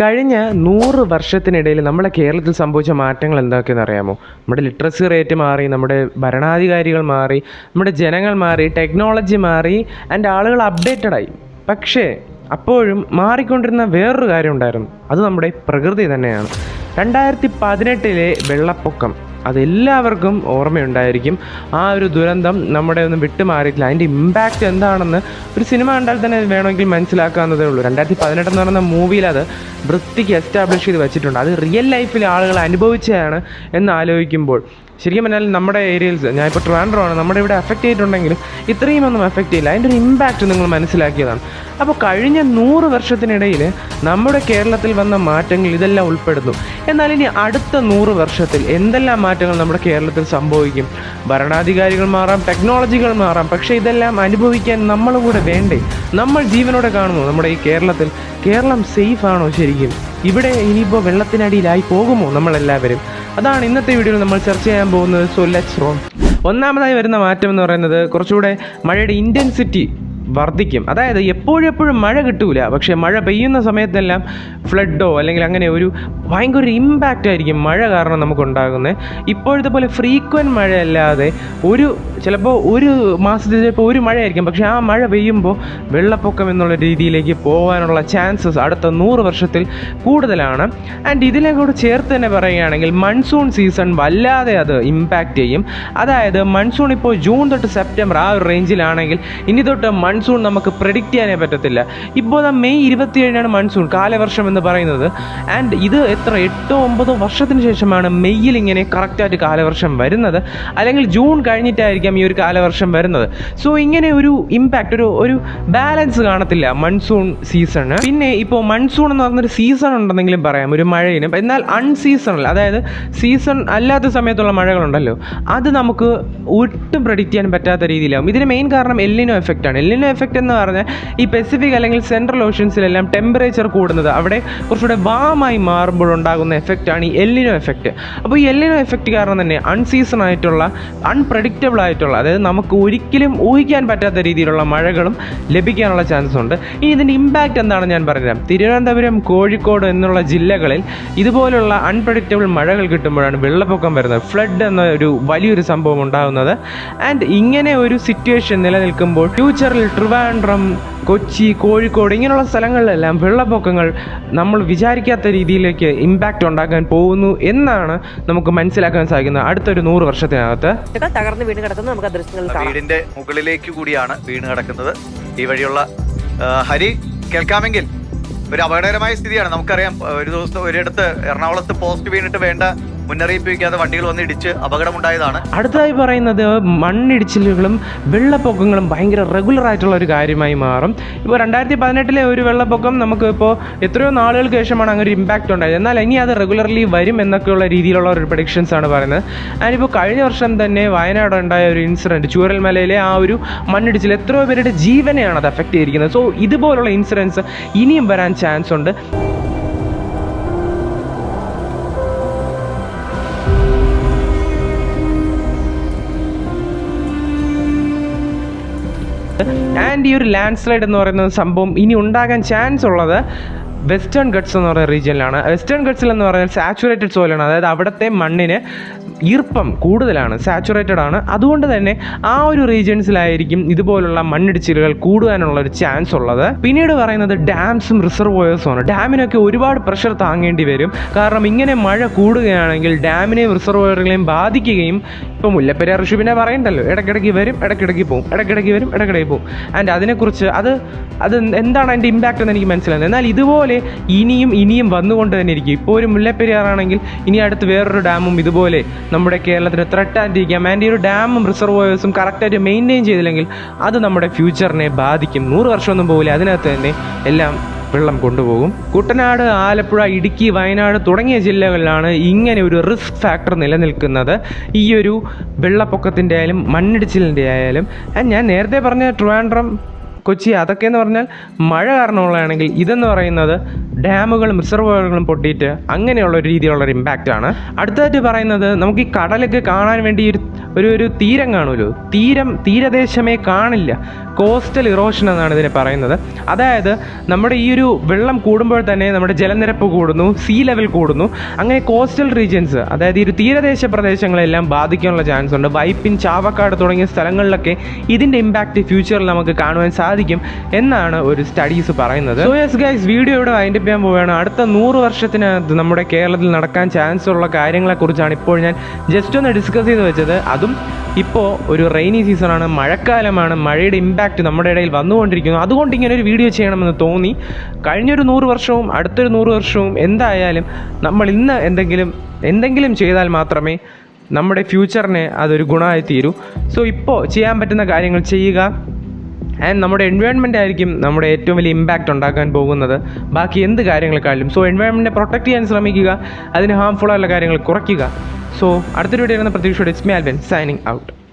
കഴിഞ്ഞ നൂറ് വർഷത്തിനിടയിൽ നമ്മുടെ കേരളത്തിൽ സംഭവിച്ച മാറ്റങ്ങൾ എന്തൊക്കെയെന്ന് അറിയാമോ? നമ്മുടെ ലിറ്ററസി റേറ്റ് മാറി നമ്മുടെ ഭരണാധികാരികൾ മാറി നമ്മുടെ ജനങ്ങൾ മാറി ടെക്നോളജി മാറി ആൻഡ് ആളുകൾ അപ്ഡേറ്റഡായി പക്ഷേ അപ്പോഴും മാറിക്കൊണ്ടിരുന്ന വേറൊരു കാര്യം ഉണ്ടായിരുന്നു. അത് നമ്മുടെ പ്രകൃതി തന്നെയാണ്. രണ്ടായിരത്തി പതിനെട്ടിലെ വെള്ളപ്പൊക്കം. അതെല്ലാവർക്കും ഓർമ്മയുണ്ടായിരിക്കും. ആ ഒരു ദുരന്തം നമ്മുടെ ഒന്നും വിട്ടുമാറിയിട്ടില്ല. അതിന്റെ ഇമ്പാക്റ്റ് എന്താണെന്ന് ഒരു സിനിമ കണ്ടാൽ തന്നെ വേണമെങ്കിൽ മനസ്സിലാക്കാവുന്നതേ ഉള്ളൂ. രണ്ടായിരത്തി പതിനെട്ട് എന്ന് പറയുന്ന മൂവിയിൽ അത് വൃത്തിക്ക് എസ്റ്റാബ്ലിഷ് ചെയ്ത് വെച്ചിട്ടുണ്ട്. അത് റിയൽ ലൈഫിൽ ആളുകൾ അനുഭവിച്ചതാണ് എന്ന് ആലോചിക്കുമ്പോൾ ശരിക്കും പറഞ്ഞാൽ നമ്മുടെ ഏരിയയിൽ ഞാനിപ്പോൾ ആണ്. നമ്മുടെ ഇവിടെ എഫക്റ്റ് ചെയ്തിട്ടുണ്ടെങ്കിലും ഇത്രയും ഒന്നും എഫക്റ്റ് ചെയ്യില്ല. അതിന്റെ ഒരു ഇമ്പാക്റ്റ് നിങ്ങൾ മനസ്സിലാക്കിയതാണ്. അപ്പോൾ കഴിഞ്ഞ നൂറ് വർഷത്തിനിടയിൽ നമ്മുടെ കേരളത്തിൽ വന്ന മാറ്റങ്ങൾ ഇതെല്ലാം ഉൾപ്പെടുന്നു. എന്നാൽ ഇനി അടുത്ത നൂറ് വർഷത്തിൽ എന്തെല്ലാം മാറ്റങ്ങൾ നമ്മുടെ കേരളത്തിൽ സംഭവിക്കും? ഭരണാധികാരികൾ മാറാം ടെക്നോളജികൾ മാറാം. പക്ഷേ ഇതെല്ലാം അനുഭവിക്കാൻ നമ്മൾ കൂടെ വേണ്ടേ? നമ്മൾ ജീവനോടെ കാണുന്നു. നമ്മുടെ ഈ കേരളത്തിൽ കേരളം സേഫ് ആണോ ശരിക്കും? ഇവിടെ ഇനിയിപ്പോൾ വെള്ളത്തിനടിയിലായി പോകുമോ നമ്മളെല്ലാവരും? അതാണ് ഇന്നത്തെ വീഡിയോയിൽ നമ്മൾ ചർച്ച ചെയ്യാൻ പോകുന്നത്. സോ ലെറ്റ്സ് റോൺ ഒന്നാമതായി വരുന്ന മാറ്റം എന്ന് പറയുന്നത് കുറച്ചുകൂടെ മഴയുടെ ഇന്റൻസിറ്റി വർദ്ധിക്കും. അതായത് എപ്പോഴും എപ്പോഴും മഴ കിട്ടൂല. പക്ഷേ മഴ പെയ്യുന്ന സമയത്തെല്ലാം ഫ്ലഡോ അല്ലെങ്കിൽ അങ്ങനെ ഒരു ഭയങ്കര ഇമ്പാക്റ്റ് ആയിരിക്കും മഴ കാരണം നമുക്കുണ്ടാകുന്നത് ഇപ്പോഴത്തെ പോലെ ഫ്രീക്വന്റ് മഴയല്ലാതെ ഒരു ചിലപ്പോൾ ഒരു മാസത്തിൽ ചിലപ്പോൾ ഒരു മഴയായിരിക്കും. പക്ഷേ ആ മഴ പെയ്യുമ്പോൾ വെള്ളപ്പൊക്കം എന്നുള്ള രീതിയിലേക്ക് പോകാനുള്ള ചാൻസസ് അടുത്ത നൂറ് വർഷത്തിൽ കൂടുതലാണ്. ആൻഡ് ഇതിനെ കൂടെ ചേർത്ത് തന്നെ പറയുകയാണെങ്കിൽ മൺസൂൺ സീസൺ വല്ലാതെ അത് ഇമ്പാക്റ്റ് ചെയ്യും. അതായത് മൺസൂൺ ഇപ്പോൾ ജൂൺ തൊട്ട് സെപ്റ്റംബർ ആ ഒരു റേഞ്ചിലാണെങ്കിൽ ഇനി തൊട്ട് മൺസൂൺ നമുക്ക് പ്രെഡിക്റ്റ് ചെയ്യാനേ പറ്റത്തില്ല. ഇപ്പോൾ ദാ മെയ് ഇരുപത്തിയേഴിനാണ് മൺസൂൺ കാലവർഷം എന്ന് പറയുന്നത്. ആൻഡ് ഇത് എത്ര? എട്ടോ ഒമ്പതോ വർഷത്തിന് ശേഷമാണ് മെയ്യിൽ ഇങ്ങനെ കറക്റ്റായിട്ട് കാലവർഷം വരുന്നത്. അല്ലെങ്കിൽ ജൂൺ കഴിഞ്ഞിട്ടായിരിക്കാം ഈ ഒരു കാലവർഷം വരുന്നത്. സോ ഇങ്ങനെ ഒരു ഇമ്പാക്റ്റ് ഒരു ഒരു ബാലൻസ് കാണത്തില്ല മൺസൂൺ സീസണ് പിന്നെ ഇപ്പോൾ മൺസൂൺ എന്ന് പറഞ്ഞൊരു സീസൺ ഉണ്ടെന്നെങ്കിലും പറയാം ഒരു മഴയിനും. എന്നാൽ അൺസീസണൽ അതായത് സീസൺ അല്ലാത്ത സമയത്തുള്ള മഴകളുണ്ടല്ലോ. അത് നമുക്ക് ഒട്ടും പ്രഡിക്റ്റ് ചെയ്യാൻ പറ്റാത്ത രീതിയിലാവും. ഇതിന് മെയിൻ കാരണം എല്ലിനോ എഫക്റ്റാണ് ആണ്. എല്ലിനോ എഫക്റ്റ് എന്ന് പറഞ്ഞാൽ ഈ പെസിഫിക് അല്ലെങ്കിൽ സെൻട്രൽ ഓഷ്യൻസിലെല്ലാം ടെമ്പറേച്ചർ കൂടുന്നത് അവിടെ കുറച്ചുകൂടെ വാമായി മാറുമ്പോൾ ഉണ്ടാകുന്ന എഫക്റ്റാണ് ഈ എല്ലിനോ എഫക്റ്റ് അപ്പോൾ ഈ എല്ലിനോ എഫക്റ്റ് കാരണം തന്നെ അൺസീസൺ ആയിട്ടുള്ള അൺപ്രഡിക്റ്റബിൾ ആയിട്ടുള്ള അതായത് നമുക്ക് ഒരിക്കലും ഊഹിക്കാൻ പറ്റാത്ത രീതിയിലുള്ള മഴകളും ലഭിക്കാനുള്ള ചാൻസ് ഉണ്ട്. ഇനി ഇതിന്റെ ഇമ്പാക്റ്റ് എന്താണെന്ന് ഞാൻ പറഞ്ഞുതരാം. തിരുവനന്തപുരം കോഴിക്കോട് എന്നുള്ള ജില്ലകളിൽ ഇതുപോലുള്ള അൺപ്രഡിക്റ്റബിൾ മഴകൾ കിട്ടുമ്പോഴാണ് വെള്ളപ്പൊക്കം വരുന്നത്. ഫ്ലഡ് എന്ന ഒരു വലിയൊരു സംഭവം ഉണ്ടാകുന്നത്. ആൻഡ് ഇങ്ങനെ ഒരു സിറ്റുവേഷൻ നിലനിൽക്കുമ്പോൾ ഫ്യൂച്ചറിൽ ട്രിവാൻഡ്രം കൊച്ചി കോഴിക്കോട് ഇങ്ങനെയുള്ള സ്ഥലങ്ങളിലെല്ലാം വെള്ളപ്പൊക്കങ്ങൾ നമ്മൾ വിചാരിക്കാത്ത രീതിയിലേക്ക് ഇമ്പാക്റ്റ് ഉണ്ടാക്കാൻ പോകുന്നു എന്നാണ് നമുക്ക് മനസ്സിലാക്കാൻ സാധിക്കുന്നത്. അടുത്തൊരു നൂറ് വർഷത്തിനകത്ത് തകർന്ന് വീണ് കിടക്കുന്നത് നമുക്ക് ദൃശ്യങ്ങൾ കാണാം. വീടിന്റെ മുകളിലേക്ക് കൂടിയാണ് വീണ് കിടക്കുന്നത്. ഈ വഴിയുള്ള ഹരി കേൾക്കാമെങ്കിൽ ഒരു അപകടകരമായ സ്ഥിതിയാണ്. നമുക്കറിയാം ഒരു ദിവസം ഒരിടത്ത് എറണാകുളത്ത് പോസ്റ്റ് വീണിട്ട് വേണ്ട മുന്നറിയിപ്പ് വയ്ക്കാതെ വണ്ടികൾ വന്ന് ഇടിച്ച് അപകടമുണ്ടായതാണ്. അടുത്തതായി പറയുന്നത് മണ്ണിടിച്ചിലുകളും വെള്ളപ്പൊക്കങ്ങളും ഭയങ്കര റെഗുലർ ആയിട്ടുള്ള ഒരു കാര്യമായി മാറും. ഇപ്പോൾ രണ്ടായിരത്തി പതിനെട്ടിലെ ഒരു വെള്ളപ്പൊക്കം നമുക്ക് ഇപ്പോൾ എത്രയോ നാളുകൾക്ക് ശേഷമാണ് അങ്ങനെ ഒരു ഇമ്പാക്റ്റ് ഉണ്ടായത്. എന്നാൽ ഇനി അത് റെഗുലർലി വരും എന്നൊക്കെയുള്ള രീതിയിലുള്ള ഒരു പ്രഡിക്ഷൻസ് ആണ് പറയുന്നത്. ഞാനിപ്പോൾ കഴിഞ്ഞ വർഷം തന്നെ വയനാട് ഉണ്ടായ ഒരു ഇൻസിഡന്റ് ചൂരൽമലയിലെ ആ ഒരു മണ്ണിടിച്ചിൽ എത്രയോ പേരുടെ ജീവനെയാണ് അത് അഫക്റ്റ് ചെയ്തിരിക്കുന്നത്. സോ ഇതുപോലുള്ള ഇൻസിഡൻസ് ഇനിയും വരാൻ ചാൻസ് ഉണ്ട്. ആൻഡ് ഈ ഒരു ലാൻഡ് സ്ലൈഡ് എന്ന് പറയുന്ന സംഭവം ഇനി ഉണ്ടാകാൻ ചാൻസ് ഉള്ളത് വെസ്റ്റേൺ ഗട്ട്സ് എന്ന് പറയുന്ന റീജിയനിലാണ് വെസ്റ്റേൺ ഗട്ട്സിൽ എന്ന് പറഞ്ഞാൽ സാച്ചുറേറ്റഡ് സോയിലാണ്. അതായത് അവിടുത്തെ മണ്ണിന് ഈർപ്പം കൂടുതലാണ് സാച്ചുറേറ്റഡ് ആണ്. അതുകൊണ്ട് തന്നെ ആ ഒരു റീജിയൻസിലായിരിക്കും ഇതുപോലുള്ള മണ്ണിടിച്ചിലുകൾ കൂടുവാനുള്ള ഒരു ചാൻസ് ഉള്ളത്. പിന്നീട് പറയുന്നത് ഡാംസും റിസർവോയേഴ്സും ആണ്. ഡാമിനൊക്കെ ഒരുപാട് പ്രഷർ താങ്ങേണ്ടി വരും. കാരണം ഇങ്ങനെ മഴ കൂടുകയാണെങ്കിൽ ഡാമിനെയും റിസർവോയറുകളെയും ബാധിക്കുകയും ഇപ്പം മുല്ലപ്പെരിയാർ ഋഷുവിനെ പറയണ്ടല്ലോ ഇടയ്ക്കിടയ്ക്ക് വരും ഇടയ്ക്കിടയ്ക്ക് പോകും ഇടയ്ക്കിടയ്ക്ക് വരും ഇടയ്ക്കിടയ്ക്ക് പോകും ആൻഡ് അതിനെക്കുറിച്ച് അത് അത് എന്താണ് അതിന്റെ ഇമ്പാക്റ്റ് എന്ന് എനിക്ക് മനസ്സിലാകുന്നത് എന്നാൽ ഇതുപോലെ ഇനിയും ഇനിയും വന്നുകൊണ്ട് തന്നെ ഇരിക്കും. ഇപ്പോൾ ഒരു മുല്ലപ്പെരിയാറാണെങ്കിൽ ഇനി അടുത്ത് വേറൊരു ഡാമും ഇതുപോലെ നമ്മുടെ കേരളത്തിന് ത്രട്ടായിട്ടിരിക്കാം ആൻഡ് ഈ ഒരു ഡാമും റിസർവോയേഴ്സും കറക്റ്റായിട്ട് മെയിന്റെയിൻ ചെയ്തില്ലെങ്കിൽ അത് നമ്മുടെ ഫ്യൂച്ചറിനെ ബാധിക്കും. നൂറ് വർഷമൊന്നും പോകില്ല അതിനകത്ത് തന്നെ എല്ലാം വെള്ളം കൊണ്ടുപോകും. കുട്ടനാട് ആലപ്പുഴ ഇടുക്കി വയനാട് തുടങ്ങിയ ജില്ലകളിലാണ് ഇങ്ങനെ ഒരു റിസ്ക് ഫാക്ടർ നിലനിൽക്കുന്നത്. ഈ ഒരു വെള്ളപ്പൊക്കത്തിന്റെ ആയാലും മണ്ണിടിച്ചിലിന്റെ ആയാലും. ഞാൻ നേരത്തെ പറഞ്ഞ ട്രിവാൻഡ്രം കൊച്ചി അതൊക്കെ എന്ന് പറഞ്ഞാൽ മഴ കാരണമുള്ളതാണെങ്കിൽ ഇതെന്ന് പറയുന്നത് ഡാമുകളും റിസർവോയറുകളും പൊട്ടിയിട്ട് അങ്ങനെയുള്ള ഒരു രീതിയിലുള്ള ഒരു ഇമ്പാക്റ്റ് ആണ്. അടുത്തതായിട്ട് പറയുന്നത് നമുക്ക് ഈ കടലൊക്കെ കാണാൻ വേണ്ടി ഒരു ഒരു ഒരു തീരം കാണുമല്ലോ? തീരം തീരദേശമേ കാണില്ല. കോസ്റ്റൽ ഇറോഷൻ എന്നാണ് ഇതിനെ പറയുന്നത്. അതായത് നമ്മുടെ ഈ ഒരു വെള്ളം കൂടുമ്പോൾ തന്നെ നമ്മുടെ ജലനിരപ്പ് കൂടുന്നു സീ ലെവൽ കൂടുന്നു. അങ്ങനെ കോസ്റ്റൽ റീജിയൻസ് അതായത് ഈ ഒരു തീരദേശ പ്രദേശങ്ങളെല്ലാം ബാധിക്കാനുള്ള ചാൻസ് ഉണ്ട്. വൈപ്പിൻ ചാവക്കാട് തുടങ്ങിയ സ്ഥലങ്ങളിലൊക്കെ ഇതിന്റെ ഇമ്പാക്റ്റ് ഫ്യൂച്ചറിൽ നമുക്ക് കാണുവാൻ സാധിക്കും. എന്നാണ് ഒരു സ്റ്റഡീസ് പറയുന്നത്. സോ ഗൈസ് വീഡിയോ ഇവിടെ വൈൻഡ് ചെയ്യാൻ പോവുകയാണ്. അടുത്ത നൂറ് വർഷത്തിനകത്ത് നമ്മുടെ കേരളത്തിൽ നടക്കാൻ ചാൻസ് ഉള്ള കാര്യങ്ങളെ കുറിച്ചാണ് ഇപ്പോൾ ഞാൻ ജസ്റ്റ് ഒന്ന് ഡിസ്കസ് ചെയ്ത് വെച്ചത്. അതും ഇപ്പോൾ ഒരു റെയിനി സീസണാണ് മഴക്കാലമാണ് മഴയുടെ ഇമ്പാക്റ്റ് നമ്മുടെ ഇടയിൽ വന്നുകൊണ്ടിരിക്കുന്നു. അതുകൊണ്ട് ഇങ്ങനെ ഒരു വീഡിയോ ചെയ്യണമെന്ന് തോന്നി. കഴിഞ്ഞൊരു നൂറ് വർഷവും അടുത്തൊരു നൂറ് വർഷവും എന്തായാലും നമ്മൾ ഇന്ന് എന്തെങ്കിലും എന്തെങ്കിലും ചെയ്താൽ മാത്രമേ നമ്മുടെ ഫ്യൂച്ചറിനെ അതൊരു ഗുണമായി തീരൂ. സോ ഇപ്പോൾ ചെയ്യാൻ പറ്റുന്ന കാര്യങ്ങൾ ചെയ്യുക. ആൻഡ് നമ്മുടെ എൻവയോൺമെന്റ് ആയിരിക്കും നമ്മുടെ ഏറ്റവും വലിയ ഇമ്പാക്റ്റ് ഉണ്ടാക്കാൻ പോകുന്നത്. ബാക്കി എന്ത് കാര്യങ്ങളെക്കാളും സോ എൻവയോൺമെന്റിനെ പ്രൊട്ടക്ട് ചെയ്യാൻ ശ്രമിക്കുക. അതിന് ഹാംഫുൾ ആയുള്ള കാര്യങ്ങൾ കുറയ്ക്കുക. സോ അടുത്തൊരു വീഡിയോ പ്രതീക്ഷയോടെ it's me Alban signing out